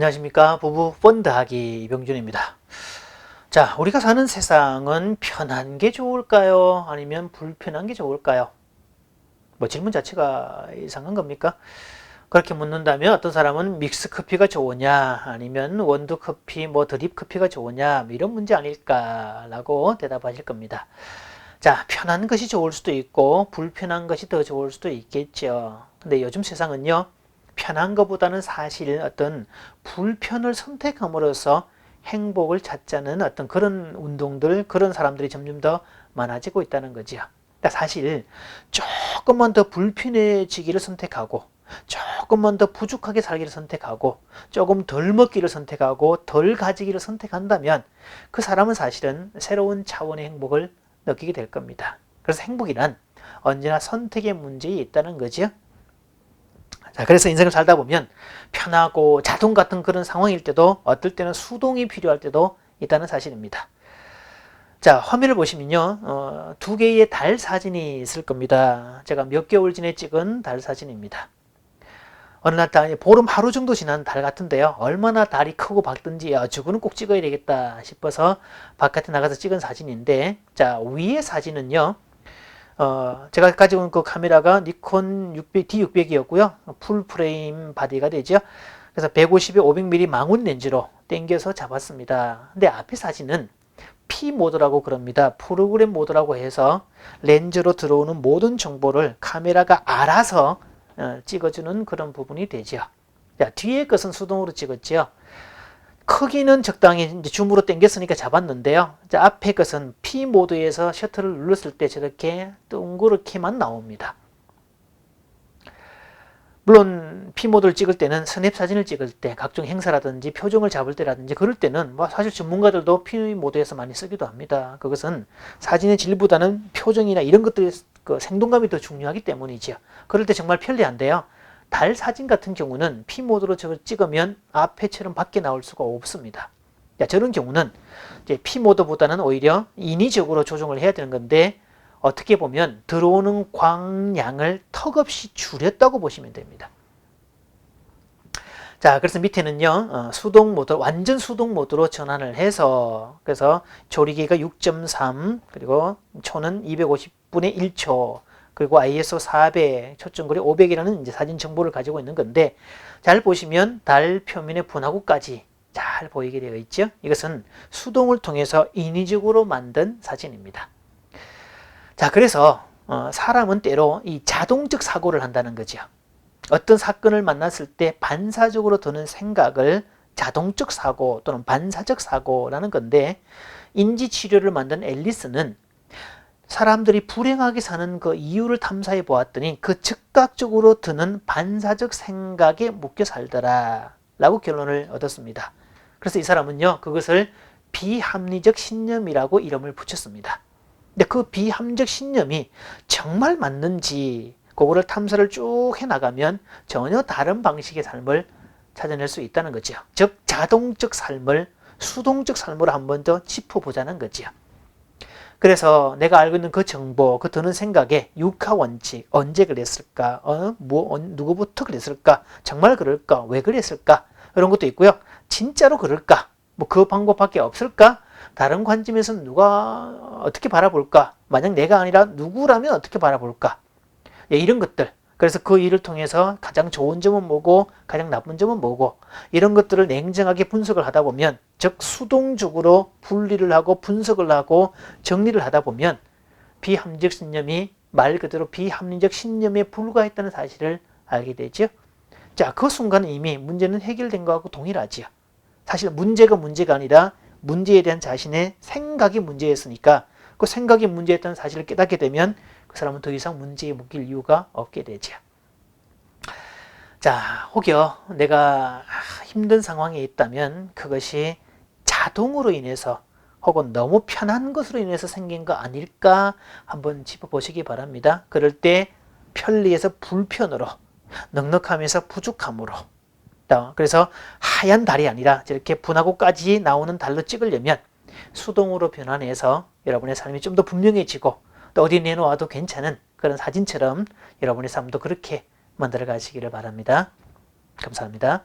안녕하십니까 부부 펀드하기 이병준입니다. 자 우리가 사는 세상은 편한 게 좋을까요? 아니면 불편한 게 좋을까요? 뭐 질문 자체가 이상한 겁니까? 그렇게 묻는다면 어떤 사람은 믹스 커피가 좋으냐 아니면 원두 커피 뭐 드립 커피가 좋으냐 뭐 이런 문제 아닐까 라고 대답하실 겁니다. 자 편한 것이 좋을 수도 있고 불편한 것이 더 좋을 수도 있겠죠. 근데 요즘 세상은요 편한 것보다는 사실 어떤 불편을 선택함으로써 행복을 찾자는 어떤 그런 운동들, 그런 사람들이 점점 더 많아지고 있다는 거죠. 그러니까 사실 조금만 더 불편해지기를 선택하고 조금만 더 부족하게 살기를 선택하고 조금 덜 먹기를 선택하고 덜 가지기를 선택한다면 그 사람은 사실은 새로운 차원의 행복을 느끼게 될 겁니다. 그래서 행복이란 언제나 선택의 문제에 있다는. 자, 그래서 인생을 살다 보면 편하고 자동 같은 그런 상황일 때도 어떨 때는 수동이 필요할 때도 있다는 사실입니다. 자, 화면을 보시면요. 어, 두 개의 달 사진이 있을 겁니다. 제가 몇 개월 전에 찍은 달 사진입니다. 어느 날 달, 보름 하루 정도 지난 달 같은데요. 얼마나 달이 크고 밝든지, 아, 저거는 꼭 찍어야 되겠다 싶어서 바깥에 나가서 찍은 사진인데, 자, 위의 사진은요. 어, 제가 가지고 온그 카메라가 니콘 600, D600이었고요. 풀 프레임 바디가 되죠. 그래서 150에 500mm 망원 렌즈로 당겨서 잡았습니다. 근데 앞에 사진은 P 모드라고 그럽니다. 프로그램 모드라고 해서 렌즈로 들어오는 모든 정보를 카메라가 알아서 어, 찍어주는 그런 부분이 되죠. 자, 뒤에 것은 수동으로 찍었죠. 크기는 적당히 이제 줌으로 당겼으니까 잡았는데요. 자, 앞에 것은 P 모드에서 셔터를 눌렀을 때 저렇게 동그랗게만 나옵니다. 물론 P 모드를 찍을 때는 스냅 사진을 찍을 때 각종 행사라든지 표정을 잡을 때라든지 그럴 때는 뭐 사실 전문가들도 P 모드에서 많이 쓰기도 합니다. 그것은 사진의 질보다는 표정이나 이런 것들의 그 생동감이 더 중요하기 때문이죠. 그럴 때 정말 편리한데요. 달 사진 같은 경우는 P 모드로 저걸 찍으면 앞에처럼 밖에 나올 수가 없습니다. 자, 저런 경우는 이제 P 모드보다는 오히려 인위적으로 조정을 해야 되는 건데 어떻게 보면 들어오는 광량을 턱없이 줄였다고 보시면 됩니다. 자, 그래서 밑에는요, 어, 수동 모드, 완전 수동 모드로 전환을 해서, 그래서 조리기가 6.3, 그리고 초는 250분의 1초, 그리고 ISO 400, 초점거리 500이라는 이제 사진 정보를 가지고 있는 건데 잘 보시면 달 표면의 분화구까지 잘 보이게 되어 있죠. 이것은 수동을 통해서 인위적으로 만든 사진입니다. 자, 그래서 어, 사람은 때로 이 자동적 사고를 한다는 거죠. 어떤 사건을 만났을 때 반사적으로 드는 생각을 자동적 사고 또는 반사적 사고라는 건데 인지 치료를 만든 앨리스는 사람들이 불행하게 사는 그 이유를 탐사해 보았더니 그 즉각적으로 드는 반사적 생각에 묶여 살더라 라고 결론을 얻었습니다. 그래서 이 사람은요 그것을 비합리적 신념이라고 이름을 붙였습니다. 근데 그 비합리적 신념이 정말 맞는지 그거를 탐사를 쭉 해나가면 전혀 다른 방식의 삶을 찾아낼 수 있다는 거죠. 즉 자동적 삶을 수동적 삶으로 한 번 더 짚어보자는 거죠. 그래서 내가 알고 있는 그 정보, 그 드는 생각에 육하 원칙, 언제 그랬을까, 어, 뭐, 어, 누구부터 그랬을까, 정말 그럴까, 왜 그랬을까, 이런 것도 있고요. 진짜로 그럴까, 뭐 그 방법밖에 없을까, 다른 관점에서 누가 어떻게 바라볼까, 만약 내가 아니라 누구라면 어떻게 바라볼까, 예, 이런 것들. 그래서 그 일을 통해서 가장 좋은 점은 뭐고 가장 나쁜 점은 뭐고 이런 것들을 냉정하게 분석을 하다 보면 즉 수동적으로 분리를 하고 분석을 하고 정리를 하다 보면 비합리적 신념이 말 그대로 비합리적 신념에 불과했다는 사실을 알게 되죠. 자, 그 순간은 이미 문제는 해결된 것하고 동일하지요. 사실 문제가 문제가 아니라 문제에 대한 자신의 생각이 문제였으니까 그 생각이 문제였다는 사실을 깨닫게 되면 그 사람은 더 이상 문제에 묶일 이유가 없게 되죠. 자, 혹여 내가 힘든 상황에 있다면 그것이 자동으로 인해서 혹은 너무 편한 것으로 인해서 생긴 거 아닐까 한번 짚어보시기 바랍니다. 그럴 때 편리해서 불편으로, 넉넉하면서 부족함으로. 그래서 하얀 달이 아니라 저렇게 분하고까지 나오는 달로 찍으려면 수동으로 변환해서 여러분의 삶이 좀 더 분명해지고 또 어디 내놓아도 괜찮은 그런 사진처럼 여러분의 삶도 그렇게 만들어 가시기를 바랍니다. 감사합니다.